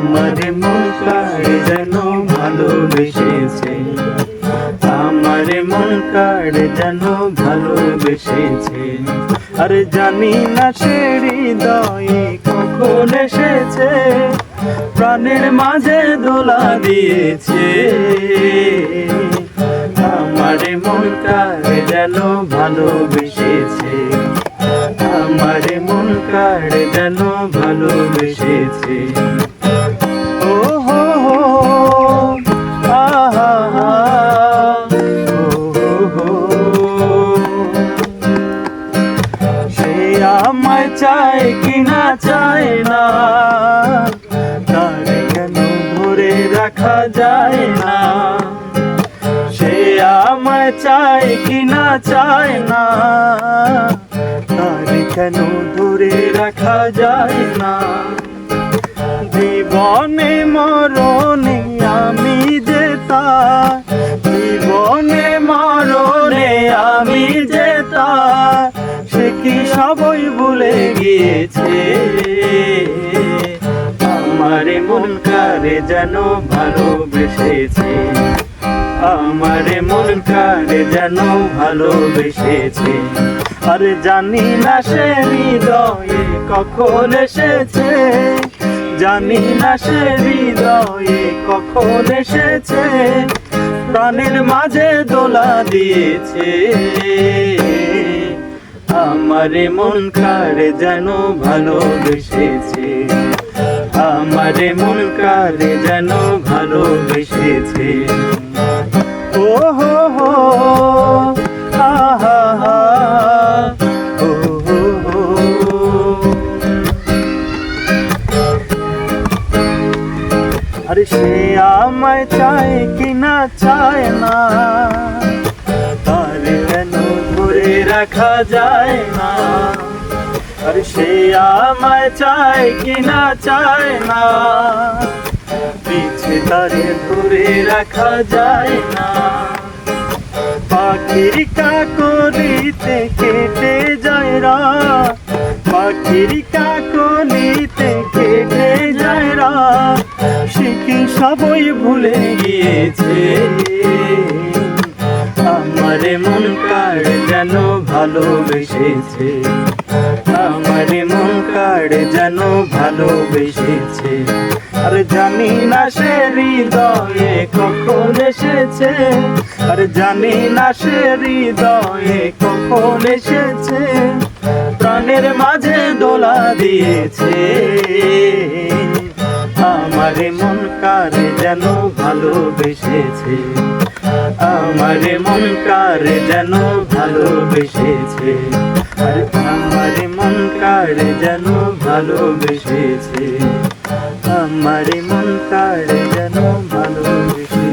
আমার মন যেন ভালোবেসেছে। আমার মন যেন ভালোবেসেছে। আর জানি না সে হৃদয়ে কখন এসেছে। প্রাণের মাঝে দোলা দিয়েছে। আমার মন যেন ভালোবেসেছে। আমার মন যেন ভালোবেসেছে। চায় কিনা চায় না। তার কেন ধরে রাখা যায় না? সে আমায় চায় কিনা চায় না। তার কেন ধরে রাখা যায় না? জীবনে মরণে আমি যে তার জীবনে মরণে আমি যে কি সবই ভুলে গিয়েছে? আমার মন কারে যেন ভালোবেসেছে? আমার মন কারে যেন ভালোবেসেছে? আর জানি না সে হৃদয়ে কখন এসেছে। জানি না সে হৃদয়ে কখন এসেছে। প্রাণের মাঝে দোলা দিয়েছে। আমার মন কারে যেন ভালোবেসেছে? আমার মন কারে যেন ভালোবেসেছে? ও হো হো আরে সে আমায় চায় চায় না তার যেন রাখা যায় না। আরে সে আমায় চায় কিনা চায় না। পিছে তারে ধরে রাখা যায় না। পাখির কাকলিতে কেটে যায় রা। পাখির কাকলিতে কেটে যায় রা। কি সবই ভুলে গিয়েছে? আমার মন ভালোবেসেছে। আমার মন কার যেন ভালোবেসেছে। আর জানি না সে হৃদয়ে কখন এসেছে। আর জানি না সে হৃদয়ে কখন এসেছে। প্রাণের মাঝে দোলা দিয়েছে। আমার মন কার যেন ভালোবেসেছে। আমার মন কার যেন ভালোবেসেছে? আর আমার মন কার যেন ভালোবেসেছে? আমার মন কার যেন